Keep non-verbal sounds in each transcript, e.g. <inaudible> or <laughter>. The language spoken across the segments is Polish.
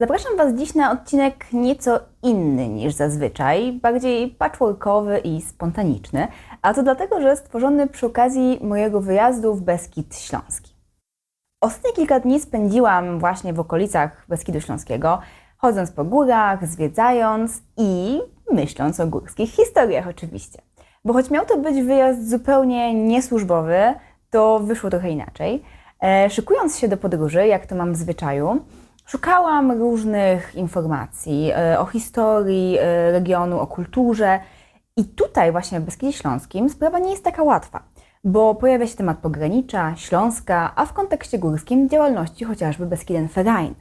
Zapraszam Was dziś na odcinek nieco inny niż zazwyczaj, bardziej patchworkowy i spontaniczny, a to dlatego, że stworzony przy okazji mojego wyjazdu w Beskid Śląski. Ostatnie kilka dni spędziłam właśnie w okolicach Beskidu Śląskiego, chodząc po górach, zwiedzając i myśląc o górskich historiach oczywiście. Bo choć miał to być wyjazd zupełnie niesłużbowy, to wyszło trochę inaczej. E, szykując się do podróży, jak to mam w zwyczaju, szukałam różnych informacji e, o historii e, regionu, o kulturze. I tutaj właśnie w Beskidzie Śląskim sprawa nie jest taka łatwa, bo pojawia się temat pogranicza, Śląska, a w kontekście górskim działalności chociażby Beskiden Verein.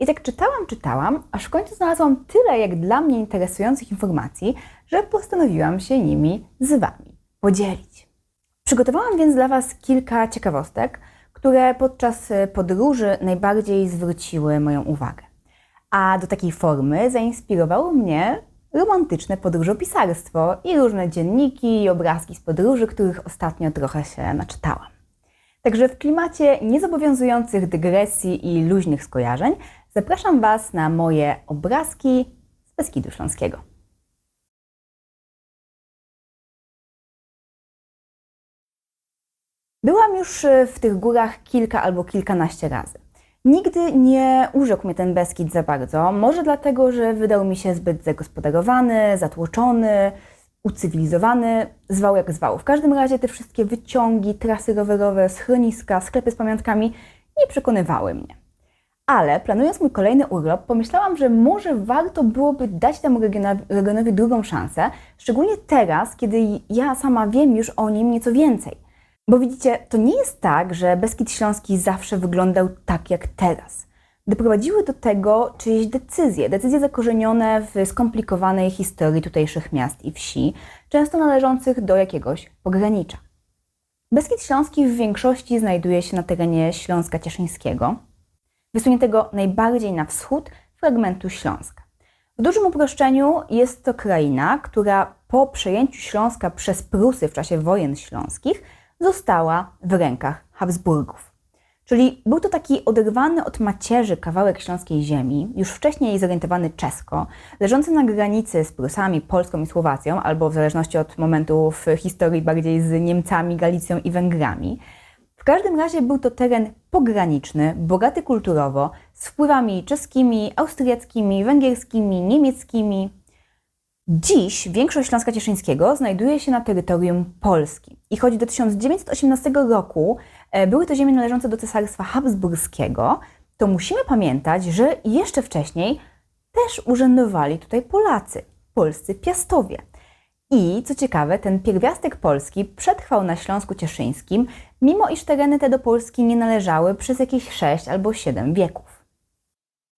I tak czytałam, czytałam, aż w końcu znalazłam tyle jak dla mnie interesujących informacji, że postanowiłam się nimi z Wami podzielić. Przygotowałam więc dla Was kilka ciekawostek, które podczas e, podróży najbardziej zwróciły moją uwagę. A do takiej formy zainspirowało mnie romantyczne podróżopisarstwo i różne dzienniki i obrazki z podróży, których ostatnio trochę się naczytałam. Także w klimacie niezobowiązujących dygresji i luźnych skojarzeń zapraszam Was na moje obrazki z Beskidu Śląskiego. Byłam już e, w tych górach kilka albo kilkanaście razy. Nigdy nie urzekł mnie ten Beskid za bardzo. Może dlatego, że wydał mi się zbyt zagospodarowany, zatłoczony, ucywilizowany, zwał jak zwał. W każdym razie te wszystkie wyciągi, trasy rowerowe, schroniska, sklepy z pamiątkami nie przekonywały mnie. Ale planując mój kolejny urlop, pomyślałam, że może warto byłoby dać temu regiona- regionowi drugą szansę, szczególnie teraz, kiedy ja sama wiem już o nim nieco więcej. Bo widzicie, to nie jest tak, że Beskid Śląski zawsze wyglądał tak jak teraz. Doprowadziły do tego czyjeś decyzje, decyzje zakorzenione w skomplikowanej historii tutejszych miast i wsi, często należących do jakiegoś pogranicza. Beskid Śląski w większości znajduje się na terenie Śląska Cieszyńskiego, wysuniętego najbardziej na wschód fragmentu Śląska. W dużym uproszczeniu jest to kraina, która po przejęciu Śląska przez Prusy w czasie wojen śląskich została w rękach Habsburgów. Czyli był to taki oderwany od macierzy kawałek śląskiej ziemi, już wcześniej zorientowany czesko, leżący na granicy z Prusami, Polską i Słowacją, albo w zależności od momentu w historii bardziej z Niemcami, Galicją i Węgrami. W każdym razie był to teren pograniczny, bogaty kulturowo, z wpływami czeskimi, austriackimi, węgierskimi, niemieckimi. Dziś większość Śląska Cieszyńskiego znajduje się na terytorium Polski. I choć do 1918 roku e, były to ziemie należące do Cesarstwa Habsburskiego, to musimy pamiętać, że jeszcze wcześniej też urzędowali tutaj Polacy, polscy piastowie. I co ciekawe, ten pierwiastek polski przetrwał na Śląsku Cieszyńskim, mimo iż tereny te do Polski nie należały przez jakieś 6 albo 7 wieków.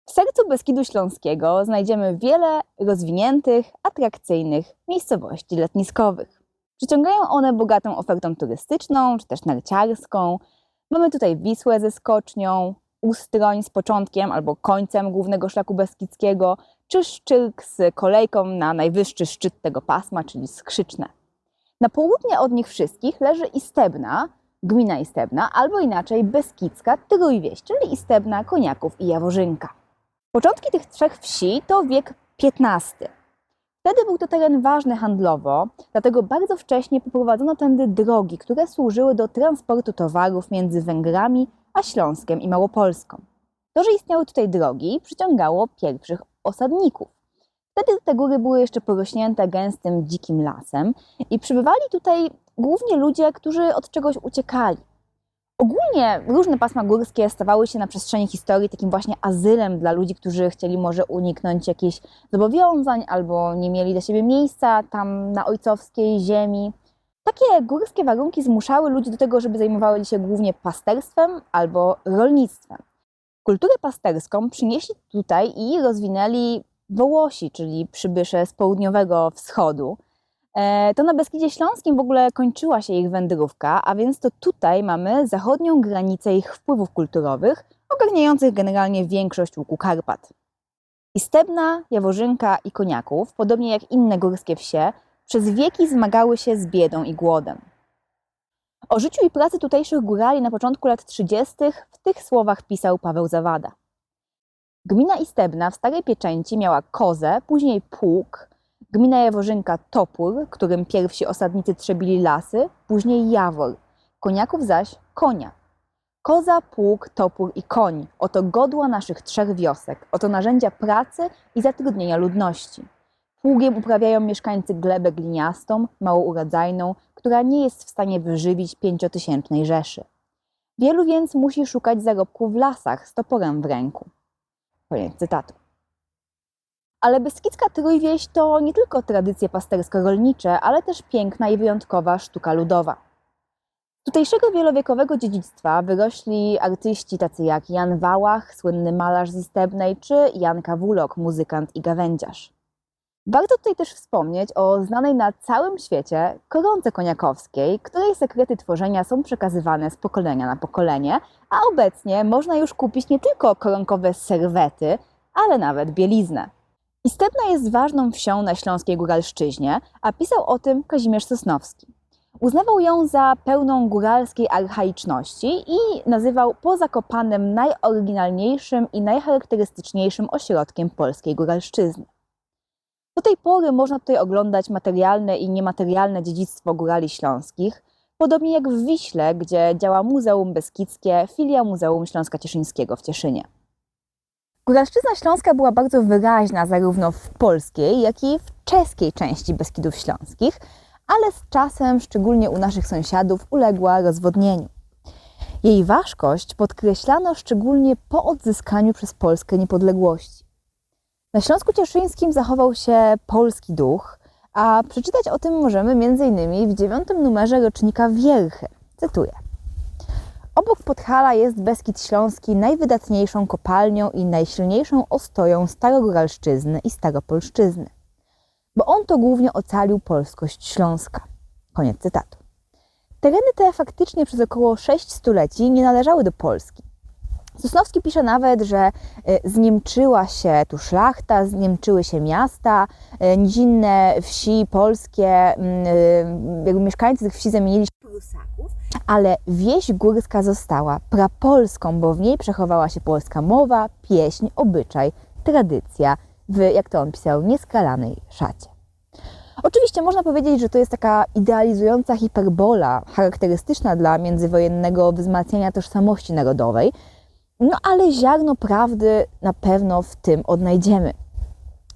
W sercu Beskidu Śląskiego znajdziemy wiele rozwiniętych, atrakcyjnych miejscowości letniskowych. Przyciągają one bogatą ofertą turystyczną czy też narciarską. Mamy tutaj Wisłę ze skocznią, Ustroń z początkiem albo końcem głównego szlaku beskidzkiego, czy Szczyrk z kolejką na najwyższy szczyt tego pasma, czyli Skrzyczne. Na południe od nich wszystkich leży Istebna, gmina Istebna, albo inaczej Beskidzka Trójwieś, czyli Istebna, Koniaków i Jaworzynka. Początki tych trzech wsi to wiek XV. Wtedy był to teren ważny handlowo, dlatego bardzo wcześnie poprowadzono tędy drogi, które służyły do transportu towarów między Węgrami a Śląskiem i Małopolską. To, że istniały tutaj drogi, przyciągało pierwszych osadników. Wtedy te góry były jeszcze porośnięte gęstym, dzikim lasem i przybywali tutaj głównie ludzie, którzy od czegoś uciekali. Ogólnie różne pasma górskie stawały się na przestrzeni historii takim właśnie azylem dla ludzi, którzy chcieli może uniknąć jakichś zobowiązań albo nie mieli dla siebie miejsca tam na ojcowskiej ziemi. Takie górskie warunki zmuszały ludzi do tego, żeby zajmowali się głównie pasterstwem albo rolnictwem. Kulturę pasterską przynieśli tutaj i rozwinęli Wołosi, czyli przybysze z południowego wschodu. E, To na Beskidzie Śląskim w ogóle kończyła się ich wędrówka, a więc to tutaj mamy zachodnią granicę ich wpływów kulturowych, ogarniających generalnie większość łuku Karpat. Istebna, Jaworzynka i Koniaków, podobnie jak inne górskie wsie, przez wieki zmagały się z biedą i głodem. O życiu i pracy tutejszych górali na początku lat 30. w tych słowach pisał Paweł Zawada. Gmina Istebna w Starej Pieczęci miała kozę, później pług, gmina Jaworzynka topór, którym pierwsi osadnicy trzebili lasy, później jawor, koniaków zaś konia. Koza, pług, topór i koń oto godła naszych trzech wiosek, oto narzędzia pracy i zatrudnienia ludności. Pługiem uprawiają mieszkańcy glebę gliniastą, małourodzajną, która nie jest w stanie wyżywić pięciotysięcznej rzeszy. Wielu więc musi szukać zarobku w lasach z toporem w ręku. Koniec cytatu. Ale Beskidzka Trójwieś to nie tylko tradycje pastersko-rolnicze, ale też piękna i wyjątkowa sztuka ludowa. Tutejszego wielowiekowego dziedzictwa wyrośli artyści tacy jak Jan Wałach, słynny malarz z Istebnej, czy Jan Kawulok, muzykant i gawędziarz. Warto tutaj też wspomnieć o znanej na całym świecie koronce koniakowskiej, której sekrety tworzenia są przekazywane z pokolenia na pokolenie, a obecnie można już kupić nie tylko koronkowe serwety, ale nawet bieliznę. Istebna jest ważną wsią na śląskiej góralszczyźnie, a pisał o tym Kazimierz Sosnowski. Uznawał ją za pełną góralskiej archaiczności i nazywał pozakopanem najoryginalniejszym i najcharakterystyczniejszym ośrodkiem polskiej góralszczyzny. Do tej pory można tutaj oglądać materialne i niematerialne dziedzictwo górali śląskich, podobnie jak w Wiśle, gdzie działa Muzeum Beskidzkie, filia Muzeum Śląska Cieszyńskiego w Cieszynie. Góralszczyzna śląska była bardzo wyraźna zarówno w polskiej, jak i w czeskiej części Beskidów Śląskich, ale z czasem, szczególnie u naszych sąsiadów, uległa rozwodnieniu. Jej ważkość podkreślano szczególnie po odzyskaniu przez Polskę niepodległości. Na Śląsku Cieszyńskim zachował się polski duch, a przeczytać o tym możemy m.in. w dziewiątym numerze rocznika Wierchy. Cytuję. Obok Podhala jest Beskid Śląski najwydatniejszą kopalnią i najsilniejszą ostoją starogóralszczyzny i staropolszczyzny. Bo on to głównie ocalił polskość Śląska. Koniec cytatu. Tereny te faktycznie przez około 6 stuleci nie należały do Polski. Sosnowski pisze nawet, że y, zniemczyła się tu szlachta, zniemczyły się miasta, y, nizinne wsi polskie, y, jakby mieszkańcy tych wsi zamienili się Prusaków, ale wieś górska została prapolską, bo w niej przechowała się polska mowa, pieśń, obyczaj, tradycja w, jak to on pisał, nieskalanej szacie. Oczywiście można powiedzieć, że to jest taka idealizująca hiperbola charakterystyczna dla międzywojennego wzmacniania tożsamości narodowej, no ale ziarno prawdy na pewno w tym odnajdziemy.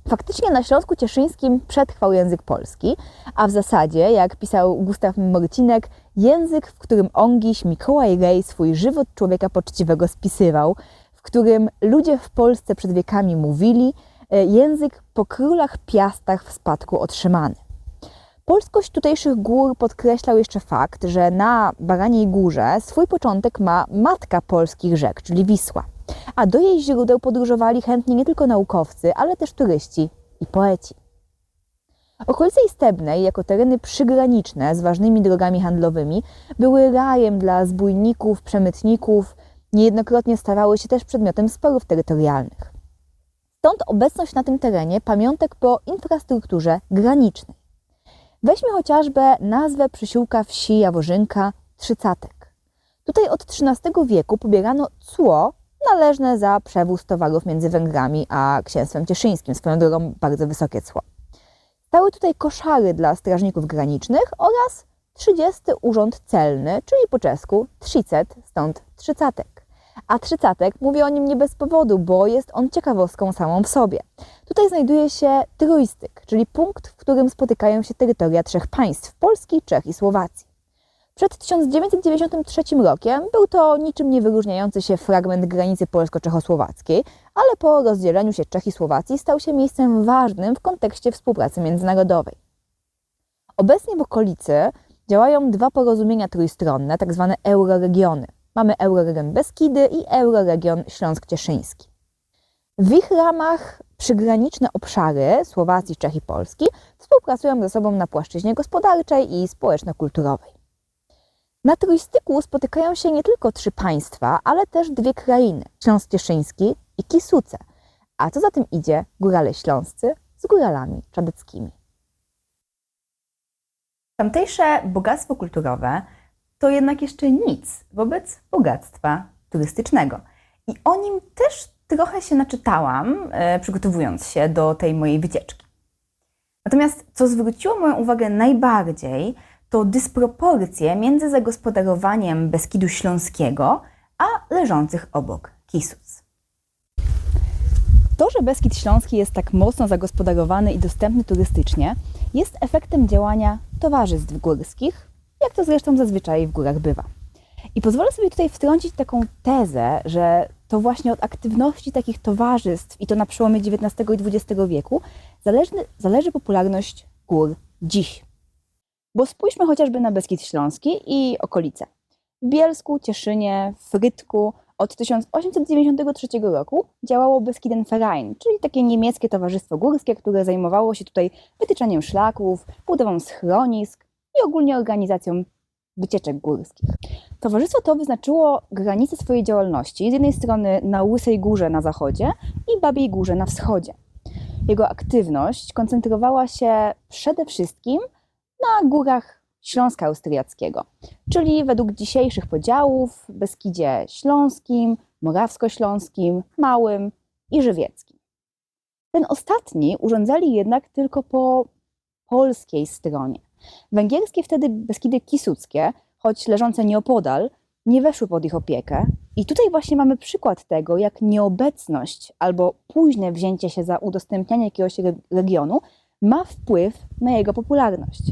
Faktycznie na Śląsku Cieszyńskim przetrwał język polski, a w zasadzie, jak pisał Gustaw Morcinek, język, w którym Ongiś Mikołaj Rej swój żywot człowieka poczciwego spisywał, w którym ludzie w Polsce przed wiekami mówili, e, język po królach piastach w spadku otrzymany. Polskość tutejszych gór podkreślał jeszcze fakt, że na Baraniej Górze swój początek ma matka polskich rzek, czyli Wisła. A do jej źródeł podróżowali chętnie nie tylko naukowcy, ale też turyści i poeci. Okolice Istebnej, jako tereny przygraniczne z ważnymi drogami handlowymi, były rajem dla zbójników, przemytników, niejednokrotnie stawały się też przedmiotem sporów terytorialnych. Stąd obecność na tym terenie pamiątek po infrastrukturze granicznej. Weźmy chociażby nazwę przysiłka wsi Jaworzynka Trzycatek. Tutaj od XIII wieku pobierano cło należne za przewóz towarów między Węgrami a Księstwem Cieszyńskim, swoją drogą bardzo wysokie cło. Stały tutaj koszary dla strażników granicznych oraz 30 urząd celny, czyli po czesku trzicet, stąd trzycatek. A trzycatek mówię o nim nie bez powodu, bo jest on ciekawostką samą w sobie. Tutaj znajduje się trójstyk, czyli punkt, w którym spotykają się terytoria trzech państw Polski, Czech i Słowacji. Przed 1993 rokiem był to niczym nie wyróżniający się fragment granicy polsko-czechosłowackiej, ale po rozdzieleniu się Czech i Słowacji stał się miejscem ważnym w kontekście współpracy międzynarodowej. Obecnie w okolicy działają dwa porozumienia trójstronne, tak zwane euroregiony. Mamy Euroregion Beskidy i Euroregion Śląsk-Cieszyński. W ich ramach przygraniczne obszary Słowacji, Czech i Polski współpracują ze sobą na płaszczyźnie gospodarczej i społeczno-kulturowej. Na trójstyku spotykają się nie tylko trzy państwa, ale też dwie krainy Śląsk Cieszyński i Kisuce, a co za tym idzie górale śląscy z góralami czadeckimi. Tamtejsze bogactwo kulturowe to jednak jeszcze nic wobec bogactwa turystycznego. I o nim też trochę się naczytałam, e, przygotowując się do tej mojej wycieczki. Natomiast co zwróciło moją uwagę najbardziej, to dysproporcje między zagospodarowaniem Beskidu Śląskiego a leżących obok Kisuc. To, że Beskid Śląski jest tak mocno zagospodarowany i dostępny turystycznie, jest efektem działania towarzystw górskich, jak to zresztą zazwyczaj w górach bywa. I pozwolę sobie tutaj wtrącić taką tezę, że to właśnie od aktywności takich towarzystw, i to na przełomie XIX i XX wieku, zależy, zależy popularność gór dziś. Bo spójrzmy chociażby na Beskid Śląski i okolice. W Bielsku, Cieszynie, Frytku od 1893 roku działało Beskidenverein, czyli takie niemieckie towarzystwo górskie, które zajmowało się tutaj wytyczaniem szlaków, budową schronisk i ogólnie organizacją wycieczek górskich. Towarzystwo to wyznaczyło granice swojej działalności z jednej strony na Łysej Górze na zachodzie i Babiej Górze na wschodzie. Jego aktywność koncentrowała się przede wszystkim na górach Śląska Austriackiego, czyli według dzisiejszych podziałów Beskidzie Śląskim, Morawsko-Śląskim, Małym i Żywieckim. Ten ostatni urządzali jednak tylko po polskiej stronie. Węgierskie wtedy Beskidy Kisuckie, choć leżące nieopodal, nie weszły pod ich opiekę. I tutaj właśnie mamy przykład tego, jak nieobecność albo późne wzięcie się za udostępnianie jakiegoś re- regionu ma wpływ na jego popularność.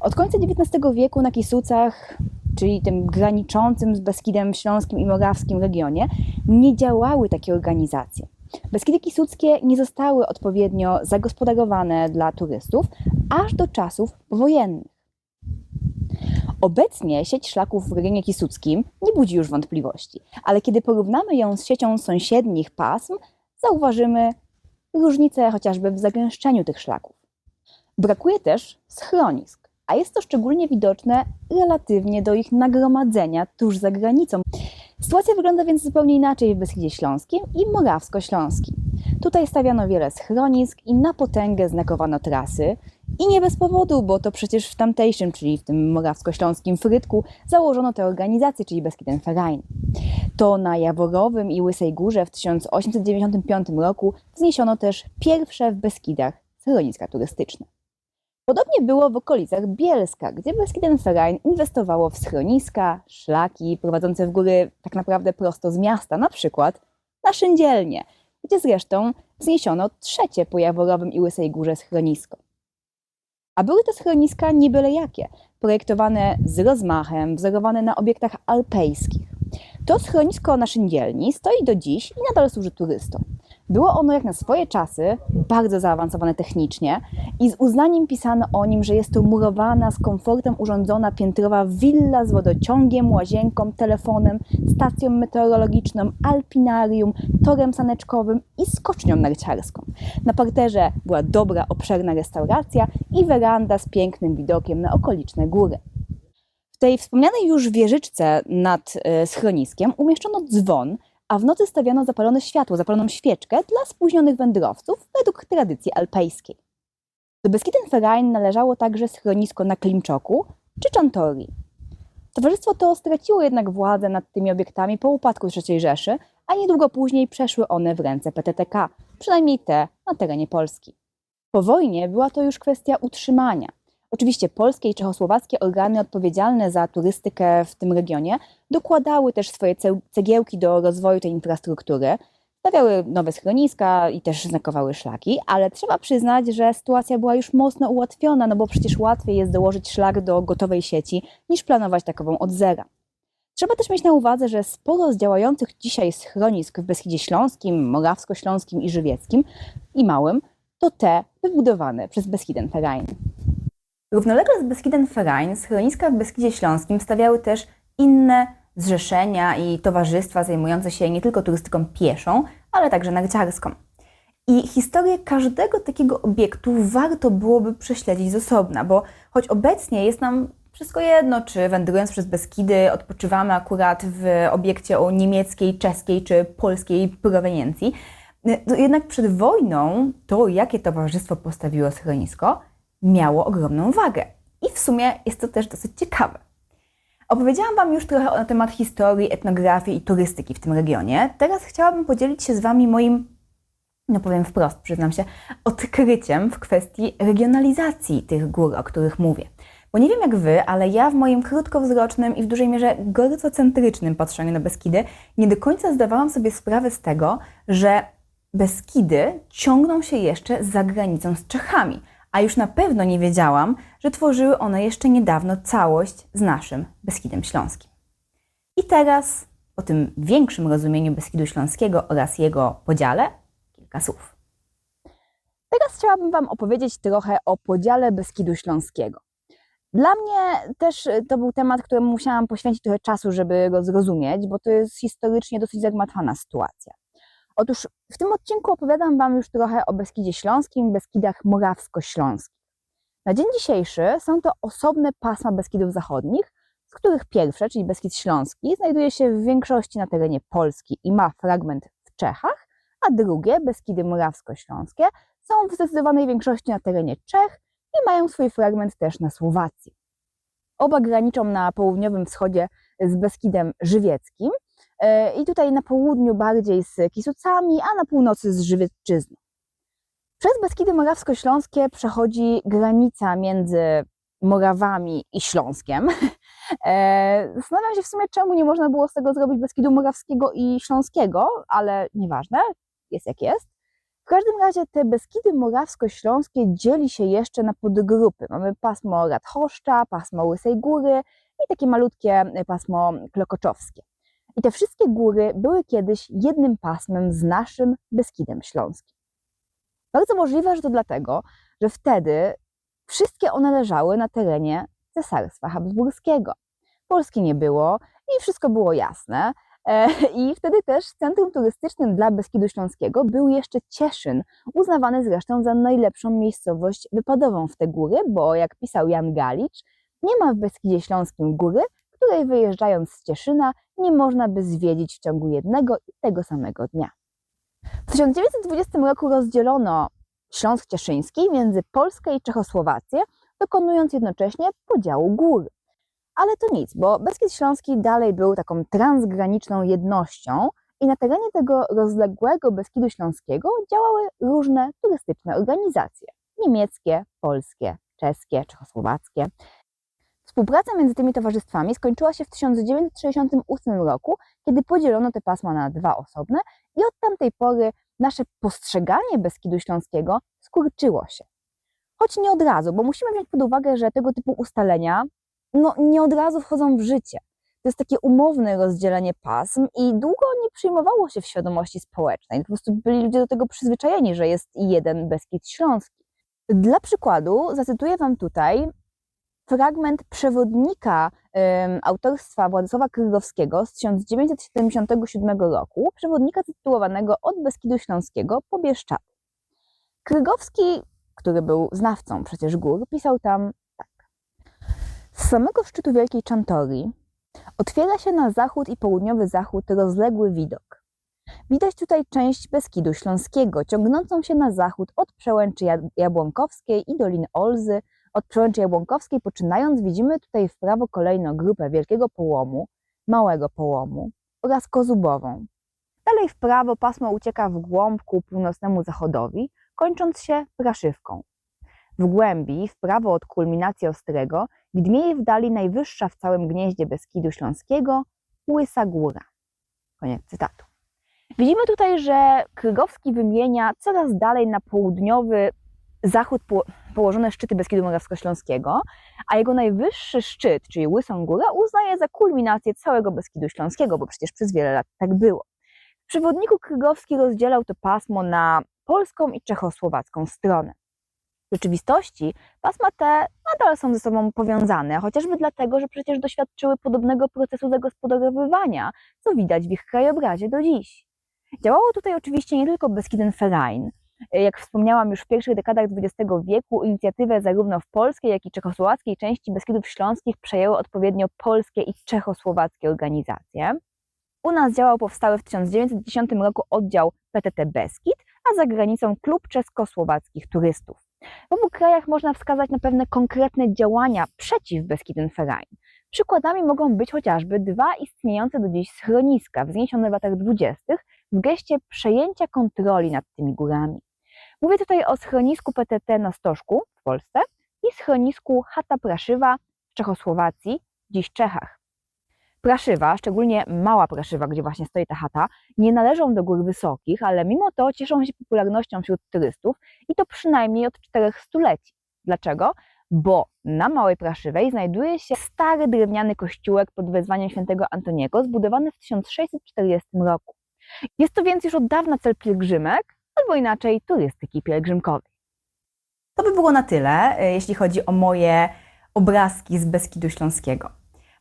Od końca XIX wieku na Kisucach, czyli tym graniczącym z Beskidem Śląskim i Morawskim regionie, nie działały takie organizacje. Beskidy Kisuckie nie zostały odpowiednio zagospodarowane dla turystów aż do czasów powojennych. Obecnie sieć szlaków w regionie kisuckim nie budzi już wątpliwości, ale kiedy porównamy ją z siecią sąsiednich pasm, zauważymy różnice chociażby w zagęszczeniu tych szlaków. Brakuje też schronisk, a jest to szczególnie widoczne relatywnie do ich nagromadzenia tuż za granicą. Sytuacja wygląda więc zupełnie inaczej w Beskidzie Śląskim i Morawsko-Śląskim. Tutaj stawiano wiele schronisk i na potęgę znakowano trasy. I nie bez powodu, bo to przecież w tamtejszym, czyli w tym morawsko-śląskim Frytku, założono tę organizację, czyli Beskidenverein. To na Jaworowym i Łysej Górze w 1895 roku wzniesiono też pierwsze w Beskidach schroniska turystyczne. Podobnie było w okolicach Bielska, gdzie Beskidenverein inwestowało w schroniska, szlaki prowadzące w góry tak naprawdę prosto z miasta, na przykład na Szyndzielnie, gdzie zresztą wzniesiono trzecie po Jaworowym i Łysej Górze schronisko. A były to schroniska nie byle jakie, projektowane z rozmachem, wzorowane na obiektach alpejskich. To schronisko na Szyndzielni stoi do dziś i nadal służy turystom. Było ono jak na swoje czasy bardzo zaawansowane technicznie i z uznaniem pisano o nim, że jest to murowana, z komfortem urządzona piętrowa willa z wodociągiem, łazienką, telefonem, stacją meteorologiczną, alpinarium, torem saneczkowym i skocznią narciarską. Na parterze była dobra, obszerna restauracja i weranda z pięknym widokiem na okoliczne góry. W tej wspomnianej już wieżyczce nad e, schroniskiem umieszczono dzwon, a w nocy stawiano zapalone światło, zapaloną świeczkę dla spóźnionych wędrowców według tradycji alpejskiej. Do Beskidenverein należało także schronisko na Klimczoku czy Czantori. Towarzystwo to straciło jednak władzę nad tymi obiektami po upadku III Rzeszy, a niedługo później przeszły one w ręce PTTK, przynajmniej te na terenie Polski. Po wojnie była to już kwestia utrzymania. Oczywiście polskie i czechosłowackie organy odpowiedzialne za turystykę w tym regionie dokładały też swoje ce- cegiełki do rozwoju tej infrastruktury, stawiały nowe schroniska i też znakowały szlaki, ale trzeba przyznać, że sytuacja była już mocno ułatwiona, no bo przecież łatwiej jest dołożyć szlak do gotowej sieci niż planować takową od zera. Trzeba też mieć na uwadze, że sporo z działających dzisiaj schronisk w Beskidzie Śląskim, Morawsko-Śląskim i Żywieckim i Małym to te wybudowane przez Beskidenverein. Równolegle z Beskidenverein schroniska w Beskidzie Śląskim stawiały też inne zrzeszenia i towarzystwa zajmujące się nie tylko turystyką pieszą, ale także narciarską. I historię każdego takiego obiektu warto byłoby prześledzić z osobna, bo choć obecnie jest nam wszystko jedno, czy wędrując przez Beskidy odpoczywamy akurat w obiekcie o niemieckiej, czeskiej czy polskiej proweniencji, to jednak przed wojną to, jakie towarzystwo postawiło schronisko, miało ogromną wagę. I w sumie jest to też dosyć ciekawe. Opowiedziałam Wam już trochę na temat historii, etnografii i turystyki w tym regionie. Teraz chciałabym podzielić się z Wami moim, no powiem wprost, przyznam się, odkryciem w kwestii regionalizacji tych gór, o których mówię. Bo nie wiem jak Wy, ale ja w moim krótkowzrocznym i w dużej mierze gorcocentrycznym patrzeniu na Beskidy nie do końca zdawałam sobie sprawę z tego, że Beskidy ciągną się jeszcze za granicą z Czechami, a już na pewno nie wiedziałam, że tworzyły one jeszcze niedawno całość z naszym Beskidem Śląskim. I teraz o tym większym rozumieniu Beskidu Śląskiego oraz jego podziale kilka słów. Teraz chciałabym Wam opowiedzieć trochę o podziale Beskidu Śląskiego. Dla mnie też to był temat, któremu musiałam poświęcić trochę czasu, żeby go zrozumieć, bo to jest historycznie dosyć zagmatwana sytuacja. Otóż w tym odcinku opowiadam Wam już trochę o Beskidzie Śląskim, Beskidach Morawsko-Śląskich. Na dzień dzisiejszy są to osobne pasma Beskidów Zachodnich, z których pierwsze, czyli Beskid Śląski, znajduje się w większości na terenie Polski i ma fragment w Czechach, a drugie, Beskidy Morawsko-Śląskie, są w zdecydowanej większości na terenie Czech i mają swój fragment też na Słowacji. Oba graniczą na południowym wschodzie z Beskidem Żywieckim i tutaj na południu bardziej z Kisucami, a na północy z Żywiecczyzną. Przez Beskidy Morawsko-Śląskie przechodzi granica między Morawami i Śląskiem. <laughs> E, Zastanawiam się w sumie, czemu nie można było z tego zrobić Beskidu Morawskiego i Śląskiego, ale nieważne, jest jak jest. W każdym razie te Beskidy Morawsko-Śląskie dzieli się jeszcze na podgrupy. Mamy pasmo Radchoszcza, pasmo Łysej Góry i takie malutkie pasmo Klokoczowskie. I te wszystkie góry były kiedyś jednym pasmem z naszym Beskidem Śląskim. Bardzo możliwe, że to dlatego, że wtedy wszystkie one leżały na terenie Cesarstwa Habsburskiego. Polski nie było i wszystko było jasne. E, I wtedy też centrum turystycznym dla Beskidu Śląskiego był jeszcze Cieszyn, uznawany zresztą za najlepszą miejscowość wypadową w te góry, bo jak pisał Jan Galicz, nie ma w Beskidzie Śląskim góry, której wyjeżdżając z Cieszyna nie można by zwiedzić w ciągu jednego i tego samego dnia. W 1920 roku rozdzielono Śląsk Cieszyński między Polskę i Czechosłowację, dokonując jednocześnie podziału gór. Ale to nic, bo Beskid Śląski dalej był taką transgraniczną jednością i na terenie tego rozległego Beskidu Śląskiego działały różne turystyczne organizacje. Niemieckie, polskie, czeskie, czechosłowackie. Współpraca między tymi towarzystwami skończyła się w 1968 roku, kiedy podzielono te pasma na dwa osobne i od tamtej pory nasze postrzeganie Beskidu Śląskiego skurczyło się. Choć nie od razu, bo musimy wziąć pod uwagę, że tego typu ustalenia no, nie od razu wchodzą w życie. To jest takie umowne rozdzielenie pasm i długo nie przyjmowało się w świadomości społecznej. Po prostu byli ludzie do tego przyzwyczajeni, że jest jeden Beskid Śląski. Dla przykładu zacytuję Wam tutaj fragment przewodnika autorstwa Władysława Krygowskiego z 1977 roku, przewodnika tytułowanego Od Beskidu Śląskiego po Bieszczady. Krygowski, który był znawcą przecież gór, pisał tam tak. Z samego szczytu Wielkiej Czantorii otwiera się na zachód i południowy zachód rozległy widok. Widać tutaj część Beskidu Śląskiego, ciągnącą się na zachód od przełęczy Jabłonkowskiej i Doliny Olzy, od przełęczy Jabłonkowskiej poczynając widzimy tutaj w prawo kolejno grupę Wielkiego Połomu, Małego Połomu oraz Kozubową. Dalej w prawo pasmo ucieka w głąb ku północnemu zachodowi, kończąc się Praszywką. W głębi, w prawo od kulminacji Ostrego, widnieje w dali najwyższa w całym gnieździe Beskidu Śląskiego Łysa Góra. Koniec cytatu. Widzimy tutaj, że Krygowski wymienia coraz dalej na południowy zachód po, położone szczyty Beskidu Morawsko-Śląskiego, a jego najwyższy szczyt, czyli Łysą Górę, uznaje za kulminację całego Beskidu Śląskiego, bo przecież przez wiele lat tak było. W przewodniku Krygowski rozdzielał to pasmo na polską i czechosłowacką stronę. W rzeczywistości pasma te nadal są ze sobą powiązane, chociażby dlatego, że przecież doświadczyły podobnego procesu zagospodarowywania, co widać w ich krajobrazie do dziś. Działało tutaj oczywiście nie tylko Beskiden-Verein, jak wspomniałam, już w pierwszych dekadach XX wieku inicjatywę zarówno w polskiej, jak i czechosłowackiej części Beskidów Śląskich przejęły odpowiednio polskie i czechosłowackie organizacje. U nas działał powstały w 1910 roku oddział PTT Beskid, a za granicą Klub Czesko-Słowackich Turystów. W obu krajach można wskazać na pewne konkretne działania przeciw Beskiden Verein. Przykładami mogą być chociażby dwa istniejące do dziś schroniska, wzniesione w latach dwudziestych w geście przejęcia kontroli nad tymi górami. Mówię tutaj o schronisku PTT na Stożku w Polsce i schronisku Chata Praszywa w Czechosłowacji, dziś Czechach. Praszywa, szczególnie mała Praszywa, gdzie właśnie stoi ta chata, nie należą do gór wysokich, ale mimo to cieszą się popularnością wśród turystów i to przynajmniej od czterech stuleci. Dlaczego? Bo na Małej Praszywej znajduje się stary drewniany kościółek pod wezwaniem świętego Antoniego, zbudowany w 1640 roku. Jest to więc już od dawna cel pielgrzymek, albo inaczej turystyki pielgrzymkowej. To by było na tyle, e, jeśli chodzi o moje obrazki z Beskidu Śląskiego.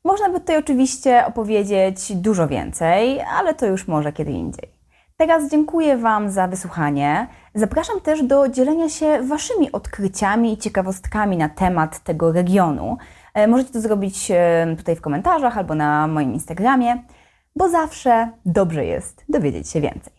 Można by tutaj oczywiście opowiedzieć dużo więcej, ale to już może kiedy indziej. Teraz dziękuję Wam za wysłuchanie. Zapraszam też do dzielenia się Waszymi odkryciami i ciekawostkami na temat tego regionu. E, Możecie to zrobić e, tutaj w komentarzach albo na moim Instagramie, bo zawsze dobrze jest dowiedzieć się więcej.